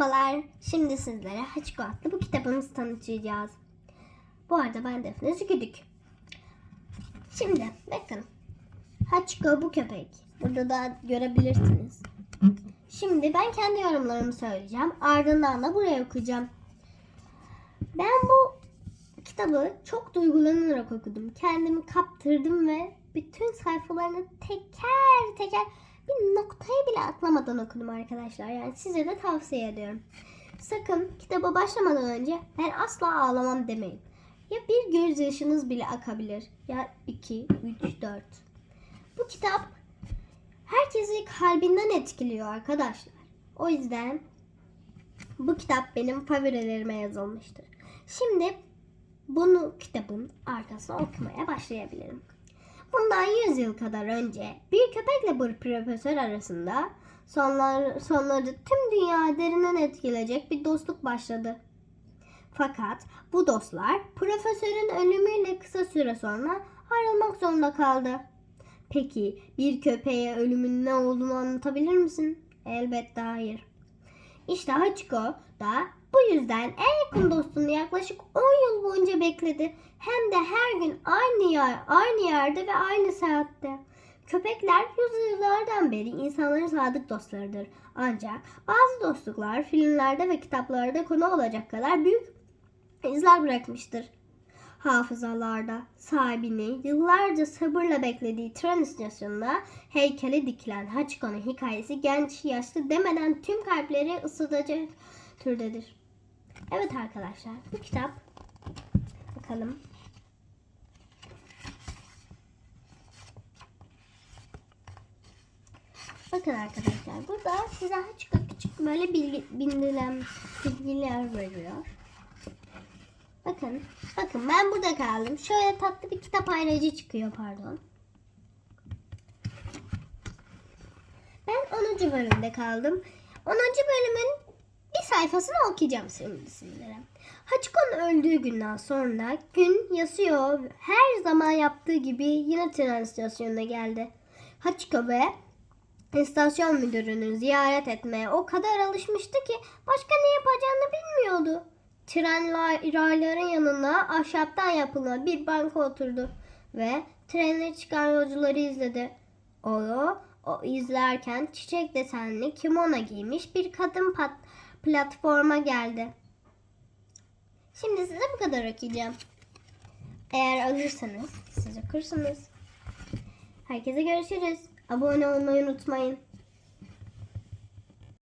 Merhabalar. Şimdi sizlere Hachiko adlı bu kitabımızı tanıtacağız. Bu arada ben Defne Züküdük. Şimdi bakın. Hachiko bu köpek. Burada da görebilirsiniz. Şimdi ben kendi yorumlarımı söyleyeceğim. Ardından da buraya okuyacağım. Ben bu kitabı çok duygulanarak okudum. Kendimi kaptırdım ve bütün sayfalarını teker teker bir noktayı bile atlamadan okudum arkadaşlar. Yani size de tavsiye ediyorum. Sakın kitaba başlamadan önce ben asla ağlamam demeyin. Ya bir gözyaşınız bile akabilir. Ya iki, üç, dört. Bu kitap herkesi kalbinden etkiliyor arkadaşlar. O yüzden bu kitap benim favorilerime yazılmıştır. Şimdi bunu kitabın arkasına okumaya başlayabilirim. Bundan 100 yıl kadar önce bir köpekle bir profesör arasında sonlar, sonları tüm dünya derinden etkileyecek bir dostluk başladı. Fakat bu dostlar profesörün ölümüyle kısa süre sonra ayrılmak zorunda kaldı. Peki bir köpeğe ölümün ne olduğunu anlatabilir misin? Elbette hayır. İşte Hachiko da bu yüzden en yakın dostunu yaklaşık 10 yıl boyunca bekledi. Hem de her gün aynı yer, aynı yerde ve aynı saatte. Köpekler yüzyıllardan beri insanların sadık dostlarıdır. Ancak bazı dostluklar filmlerde ve kitaplarda konu olacak kadar büyük izler bırakmıştır. Hafızalarda sahibini yıllarca sabırla beklediği tren istasyonunda heykeli dikilen Hachiko'nun hikayesi genç yaşlı demeden tüm kalpleri ısıtacak türdedir. Evet arkadaşlar bu kitap bakalım. Bakın arkadaşlar burada size Hachiko küçük böyle bilgi, bildirilen bilgiler veriyor. Bakın, bakın ben burada kaldım. Şöyle tatlı bir kitap ayracı çıkıyor pardon. Ben 10. bölümde kaldım. 10. bölümün bir sayfasını okuyacağım şimdi sizlere. Hachiko'nun öldüğü günden sonra gün Yasuo her zaman yaptığı gibi yine tren istasyonuna geldi. Hachiko ve istasyon müdürünü ziyaret etmeye o kadar alışmıştı ki başka ne yapacağını bilmiyordu. Tren rayların yanına ahşaptan yapılan bir banka oturdu ve trene çıkan yolcuları izledi. O, o izlerken çiçek desenli kimono giymiş bir kadın pat, platforma geldi. Şimdi size bu kadar okuyacağım. Eğer alırsanız siz okursunuz. Herkese görüşürüz. Abone olmayı unutmayın.